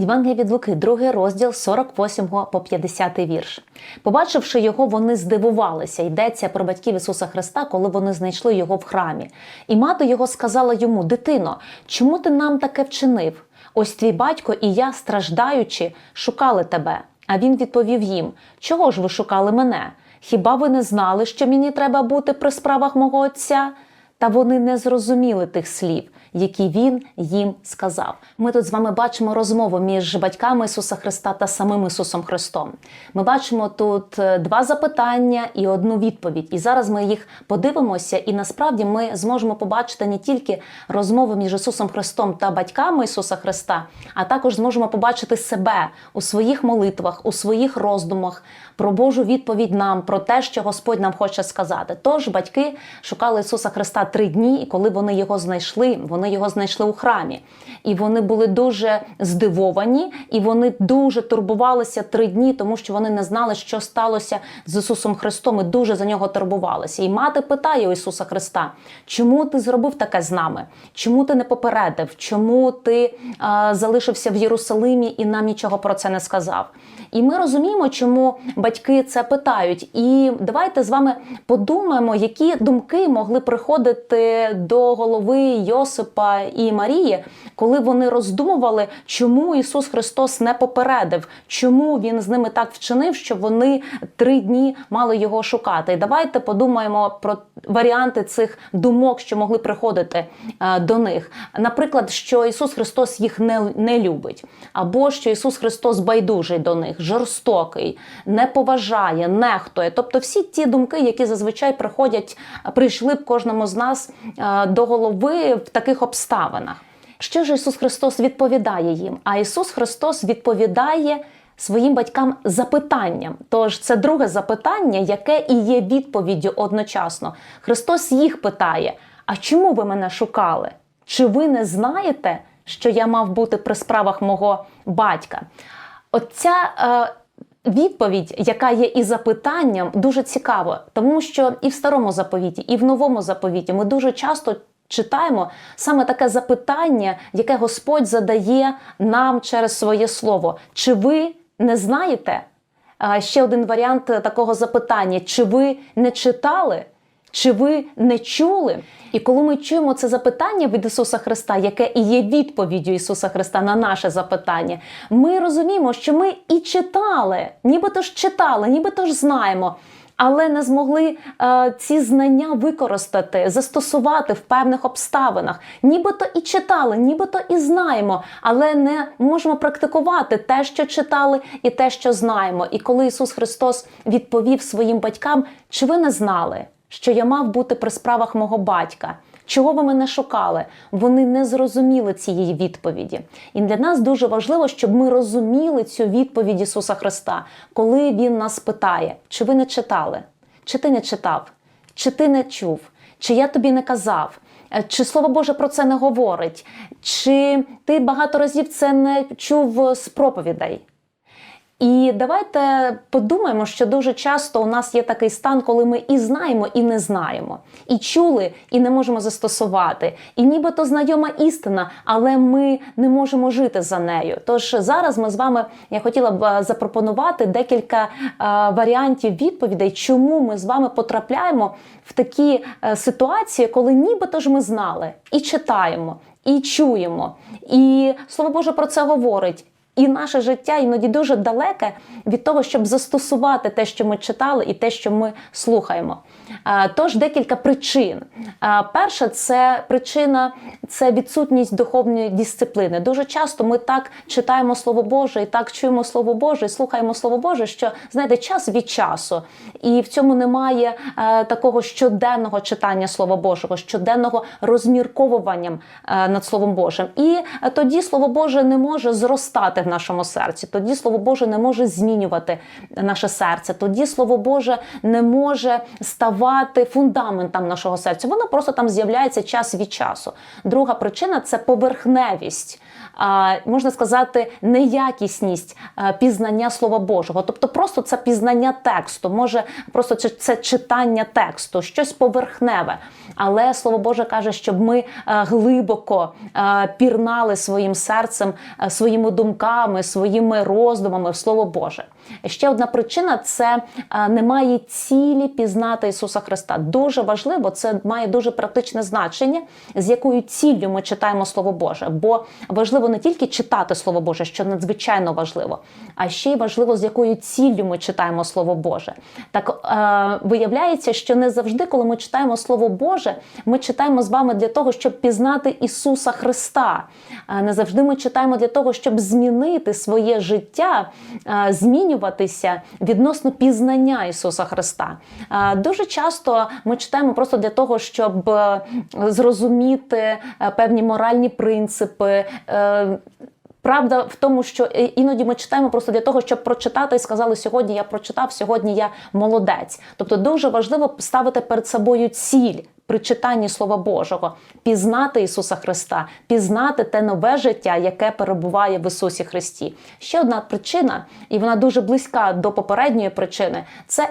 Євангелія від Луки, другий розділ 48 по 50 вірш. Побачивши його, вони здивувалися. Йдеться про батьків Ісуса Христа, коли вони знайшли його в храмі. І мати його сказала йому: Дитино, чому ти нам таке вчинив? Ось твій батько і я, страждаючи, шукали тебе. А він відповів їм: Чого ж ви шукали мене? Хіба ви не знали, що мені треба бути при справах мого отця? Та вони не зрозуміли тих слів, які він їм сказав. Ми тут з вами бачимо розмову між батьками Ісуса Христа та самим Ісусом Христом. Ми бачимо тут е, два запитання і одну відповідь. І зараз ми їх подивимося, і насправді ми зможемо побачити не тільки розмову між Ісусом Христом та батьками Ісуса Христа, а також зможемо побачити себе у своїх молитвах, у своїх роздумах про Божу відповідь нам, про те, що Господь нам хоче сказати. Тож батьки шукали Ісуса Христа три дні, і коли вони його знайшли, вони його знайшли у храмі. І вони були дуже здивовані, і вони дуже турбувалися три дні, тому що вони не знали, що сталося з Ісусом Христом, і дуже за нього турбувалися. І мати питає у Ісуса Христа: чому ти зробив таке з нами? Чому ти не попередив? Чому ти а, залишився в Єрусалимі і нам нічого про це не сказав? І ми розуміємо, чому батьки це питають. І давайте з вами подумаємо, які думки могли приходити до голови Йосипа і Марії, коли вони роздумували, чому Ісус Христос не попередив, чому Він з ними так вчинив, що вони три дні мали його шукати. І давайте подумаємо про варіанти цих думок, що могли приходити е, до них. Наприклад, що Ісус Христос їх не, не любить, або що Ісус Христос байдужий до них, жорстокий, не поважає, нехтує. Тобто, всі ті думки, які зазвичай приходять, прийшли б кожному з нас е, до голови в таких обставинах. Що ж Ісус Христос відповідає їм? А Ісус Христос відповідає своїм батькам запитанням. Тож це друге запитання, яке і є відповіддю одночасно. Христос їх питає: А чому ви мене шукали? Чи ви не знаєте, що я мав бути при справах мого батька? Оця е, відповідь, яка є і запитанням, дуже цікава, тому що і в старому заповіті, і в новому заповіті ми дуже часто. Читаємо саме таке запитання, яке Господь задає нам через своє слово. Чи ви не знаєте? Ще один варіант такого запитання: чи ви не читали? Чи ви не чули? І коли ми чуємо це запитання від Ісуса Христа, яке і є відповіддю Ісуса Христа на наше запитання, ми розуміємо, що ми і читали, нібито ж читали, нібито ж знаємо. Але не змогли е, ці знання використати, застосувати в певних обставинах. Нібито і читали, нібито і знаємо, але не можемо практикувати те, що читали, і те, що знаємо. І коли Ісус Христос відповів своїм батькам, чи ви не знали, що я мав бути при справах мого батька? Чого ви мене шукали? Вони не зрозуміли цієї відповіді. І для нас дуже важливо, щоб ми розуміли цю відповідь Ісуса Христа, коли Він нас питає, чи ви не читали, чи ти не читав, чи ти не чув, чи я тобі не казав. Чи слово Боже про це не говорить? Чи ти багато разів це не чув з проповідей? І давайте подумаємо, що дуже часто у нас є такий стан, коли ми і знаємо, і не знаємо, і чули, і не можемо застосувати. І нібито знайома істина, але ми не можемо жити за нею. Тож зараз ми з вами я хотіла б е, запропонувати декілька е, варіантів відповідей, чому ми з вами потрапляємо в такі е, ситуації, коли нібито ж ми знали і читаємо, і чуємо, і слово Боже про це говорить. І наше життя іноді дуже далеке від того, щоб застосувати те, що ми читали, і те, що ми слухаємо. Тож декілька причин. Перша це причина це відсутність духовної дисципліни. Дуже часто ми так читаємо Слово Боже і так чуємо Слово Боже, і слухаємо Слово Боже, що знаєте, час від часу, і в цьому немає такого щоденного читання Слова Божого, щоденного розмірковування над Словом Божим. І тоді Слово Боже не може зростати в нашому серці. Тоді Слово Боже не може змінювати наше серце. Тоді Слово Боже не може ставати фундаментом нашого серця. Воно просто там з'являється час від часу. Друга причина це поверхневість. Можна сказати, неякісність пізнання Слова Божого. Тобто, просто це пізнання тексту, може просто це, читання тексту, щось поверхневе. Але Слово Боже каже, щоб ми глибоко пірнали своїм серцем, своїми думками, своїми роздумами в Слово Боже. Ще одна причина це немає цілі пізнати Ісуса Христа. Дуже важливо, це має дуже практичне значення, з якою ціллю ми читаємо Слово Боже. Бо важливо не тільки читати Слово Боже, що надзвичайно важливо, а ще й важливо, з якою ціллю ми читаємо Слово Боже. Так е, виявляється, що не завжди, коли ми читаємо Слово Боже, ми читаємо з вами для того, щоб пізнати Ісуса Христа. Е, не завжди ми читаємо для того, щоб змінити своє життя, е, змінюватися відносно пізнання Ісуса Христа. Е, дуже часто ми читаємо просто для того, щоб е, зрозуміти певні моральні принципи. Правда в тому, що іноді ми читаємо просто для того, щоб прочитати і сказали, сьогодні я прочитав, сьогодні я молодець. Тобто дуже важливо ставити перед собою ціль при читанні Слова Божого, пізнати Ісуса Христа, пізнати те нове життя, яке перебуває в Ісусі Христі. Ще одна причина, і вона дуже близька до попередньої причини, це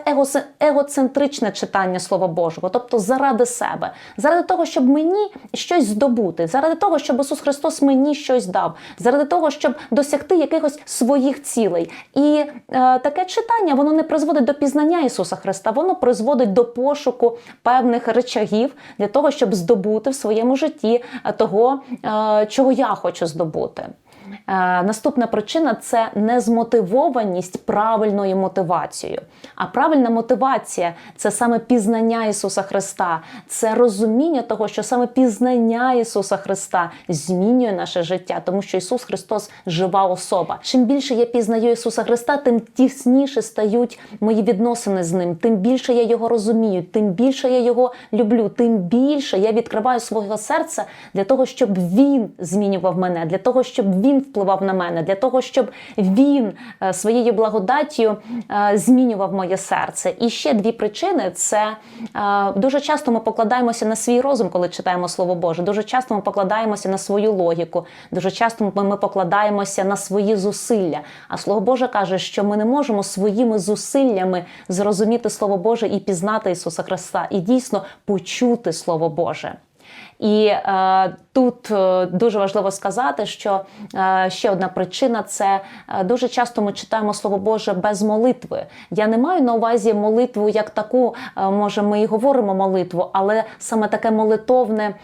егоцентричне читання Слова Божого, тобто заради себе, заради того, щоб мені щось здобути, заради того, щоб Ісус Христос мені щось дав, заради того, щоб досягти якихось своїх цілей. І е, таке читання воно не призводить до пізнання Ісуса Христа, воно призводить до пошуку певних речагів для того, щоб здобути в своєму житті е, того, е, чого я хочу здобути. Е, Наступна причина це незмотивованість правильною мотивацією. А правильна мотивація це саме пізнання Ісуса Христа, це розуміння того, що саме пізнання Ісуса Христа змінює наше життя, тому що Ісус Христос жива особа. Чим більше я пізнаю Ісуса Христа, тим тісніше стають мої відносини з ним, тим більше я його розумію, тим більше я його люблю, тим більше я відкриваю свого серця для того, щоб він змінював мене, для того, щоб він впливав на мене, для того, щоб він е, своєю благодаттю е, змінював моє серце. І ще дві причини: це е, дуже часто ми покладаємося на свій розум, коли читаємо Слово Боже. Дуже часто ми покладаємося на свою логіку, дуже часто ми покладаємося на свої зусилля. А Слово Боже каже, що ми не можемо своїми зусиллями зрозуміти Слово Боже і пізнати Ісуса Христа, і дійсно почути Слово Боже. І е, тут е, дуже важливо сказати, що е, ще одна причина це е, дуже часто ми читаємо Слово Боже без молитви. Я не маю на увазі молитву як таку, може, ми і говоримо молитву, але саме таке молитовне,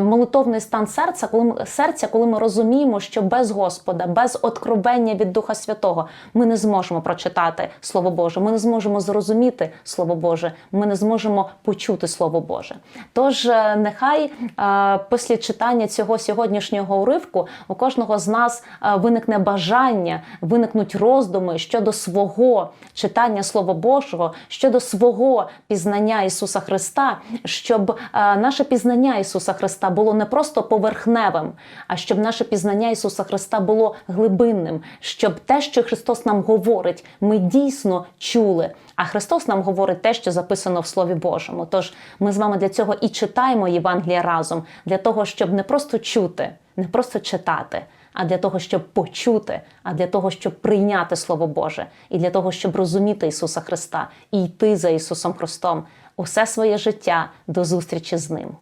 молитовний стан серця, коли серця, коли ми розуміємо, що без Господа, без откровення від Духа Святого ми не зможемо прочитати Слово Боже, ми не зможемо зрозуміти Слово Боже, ми не зможемо почути Слово Боже. Тож нехай після читання цього сьогоднішнього уривку у кожного з нас е, виникне бажання, виникнуть роздуми щодо свого читання Слова Божого, щодо свого пізнання Ісуса Христа, щоб е, наше пізнання Ісуса Христа було не просто поверхневим, а щоб наше пізнання Ісуса Христа було глибинним, щоб те, що Христос нам говорить, ми дійсно чули. А Христос нам говорить те, що записано в Слові Божому. Тож ми з вами для цього і читаємо Євангелія разом, для того, щоб не просто чути, не просто читати, а для того, щоб почути, а для того, щоб прийняти Слово Боже, і для того, щоб розуміти Ісуса Христа і йти за Ісусом Христом усе своє життя до зустрічі з Ним.